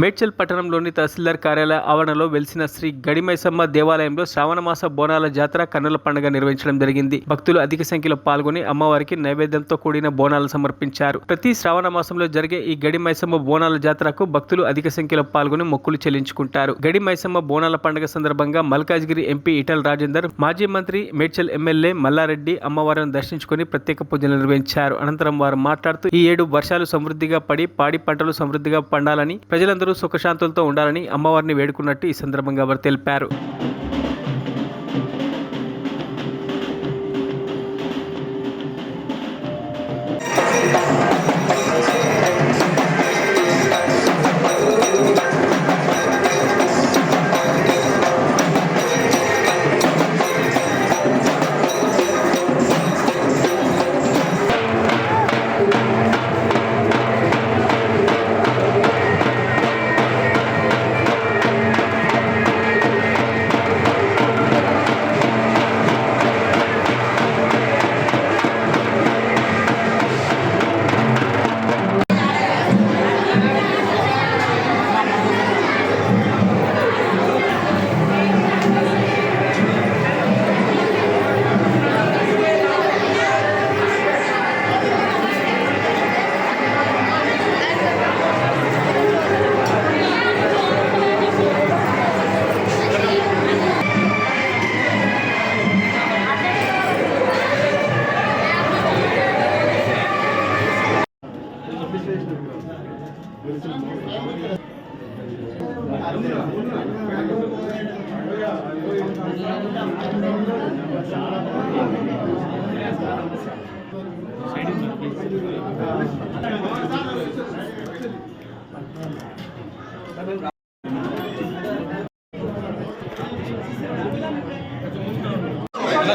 మేడ్చల్ పట్టణంలోని తహసీల్దార్ కార్యాలయ ఆవరణలో వెలిసిన శ్రీ గడిమైసమ్మ దేవాలయంలో శ్రావణమాస బోనాల జాతర కన్నుల పండుగ నిర్వహించడం జరిగింది. భక్తులు అధిక సంఖ్యలో పాల్గొని అమ్మవారికి నైవేద్యంతో కూడిన బోనాలు సమర్పించారు. ప్రతి శ్రావణ మాసంలో జరిగే ఈ గడిమైసమ్మ బోనాల జాతరకు భక్తులు అధిక సంఖ్యలో పాల్గొని మొక్కులు చెల్లించుకుంటారు. గడిమైసమ్మ బోనాల పండుగ సందర్భంగా మల్కాజ్గిరి ఎంపీ ఇటల్ రాజేందర్ మాజీ మంత్రి మేడ్చల్ ఎమ్మెల్యే మల్లారెడ్డి అమ్మవారిని దర్శించుకుని ప్రత్యేక పూజలు నిర్వహించారు. అనంతరం వారు మాట్లాడుతూ ఈ ఏడు వర్షాలు సమృద్ధిగా పడి పాడి పంటలు సమృద్ధిగా పండాలని ప్రజలందరూ సుఖశాంతులతో ఉండాలని అమ్మవారిని వేడుకున్నట్టు ఈ సందర్భంగా వారు తెలిపారు.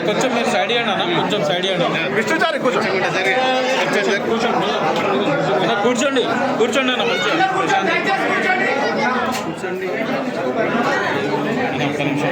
కొంచెం మీరు సైడ్ ఇవ్వండి అన్న కొంచెం సైడ్ ఇవ్వండి విష్ణుచారి కూర్చో కూర్చోండి కూర్చోండి కూర్చోండి అన్న మంచిగా. అన్న, ఒక్క నిమిషం.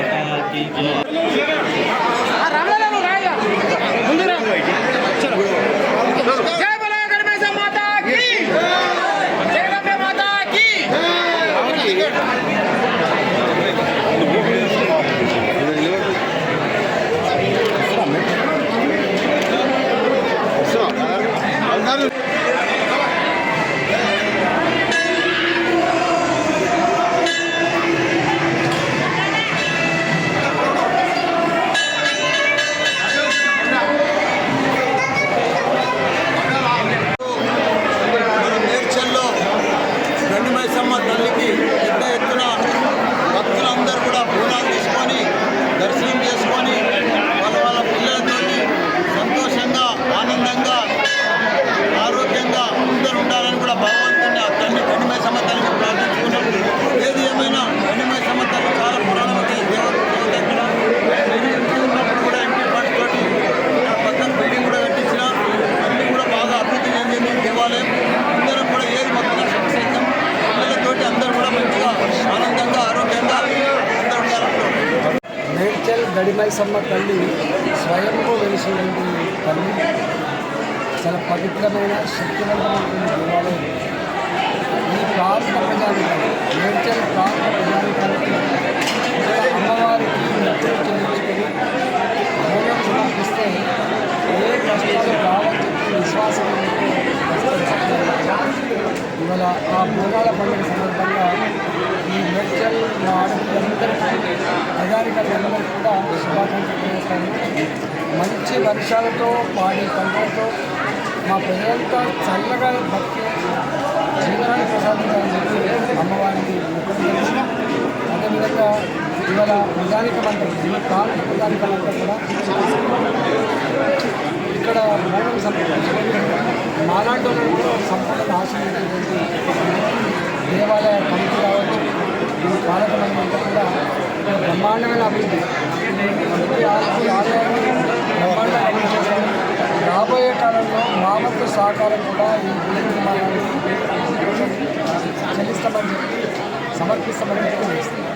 గడిమైసమ్మ తల్లి స్వయంగా వెలిసినటువంటి తల్లి. చాలా పవిత్రమైన శక్తివంతమైన దేవాలయం. ఈ ప్రాంత ప్రజానికాలు మేడ్చల్ ప్రాంత ప్రజానికానికి అమ్మవారికి నచ్చలు చెల్లించుకొని భోజనం సమర్పిస్తే ఏ కష్టాలు రావని చెప్పి విశ్వాసం ఇవాళ ఆ బోనాల పండుగ సందర్భంగా ఈ మేడ్చల్ మా ఆడపిల్లలందరికీ ప్రజానికాలందరికీ కూడా శుభాకాంక్షలు చేస్తాను మంచి వర్షాలతో పాడి పంటలతో మా ప్రజలంతా చల్లగా భక్తి జీవనాన్ని ప్రసాదించాలని చెప్పి అమ్మవారికి అదేవిధంగా ఇవాళ ప్రజానికం అంతా ఈ ప్రాంత కూడా ఇక్కడ మౌనం సంప్రదించుకొని మాలాంటి వాళ్ళని కూడా సంపదను ఆశ్రయించేటువంటి దేవాలయ కమిటీ కావచ్చు ఈ పాలక అంతా కూడా బ్రహ్మాండమైన అభివృద్ధి ఆలయాన్ని బ్రహ్మాండంగా అభివృద్ధి చేశారు. రాబోయే కాలంలో మా వంతు సహకారం కూడా ఈ గుడి నిర్మాణానికి చెల్లిస్తామని చెప్పి సమర్పిస్తామని చెప్పి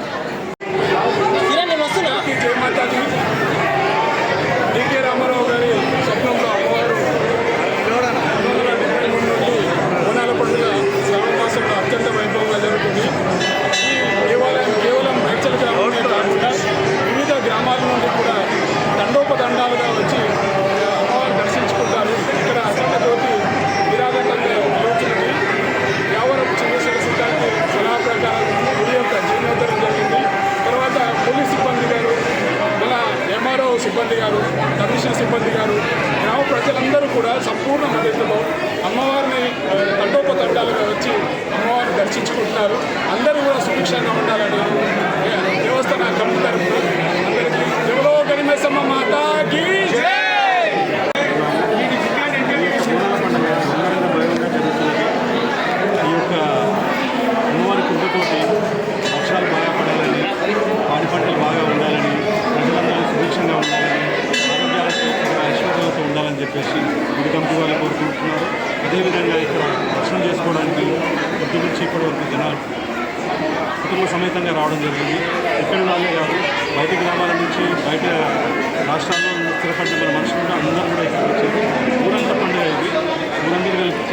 సిబ్బంది గారు కమిషన్ సిబ్బంది గారు గ్రామ ప్రజలందరూ కూడా సంపూర్ణ మద్దతులో అమ్మవారిని తట్టోపతట్టాలుగా వచ్చి అమ్మవారిని దర్శించుకుంటున్నారు. అందరూ కూడా సుభిక్షంగా ఉండాలని దేవస్థాన కమిటీ తరఫున అందరికీ ఎవరో గణిమేశమ్మ మాతాకి బాగా పడాలని పాడి పంటలు బాగా ఉండాలని ప్రజలందరూ సుభిక్షంగా ఉండాలని చెప్పేసి గుడి కమిటీ వాళ్ళు కోరుకుంటున్నారు. అదేవిధంగా ఇక్కడ దర్శనం చేసుకోవడానికి పొద్దు నుంచి ఇప్పటి వరకు జనాలు కుటుంబ సమేతంగా రావడం జరిగింది. ఇక్కడ వాళ్ళే కాదు బయట గ్రామాల నుంచి బయట రాష్ట్రాల్లో స్థిరపడిన మన మనుషులు కూడా అందరూ కూడా ఇక్కడ వచ్చారు. ఊరంతా పండుగ ఇది. ఊరందరూ కలిపి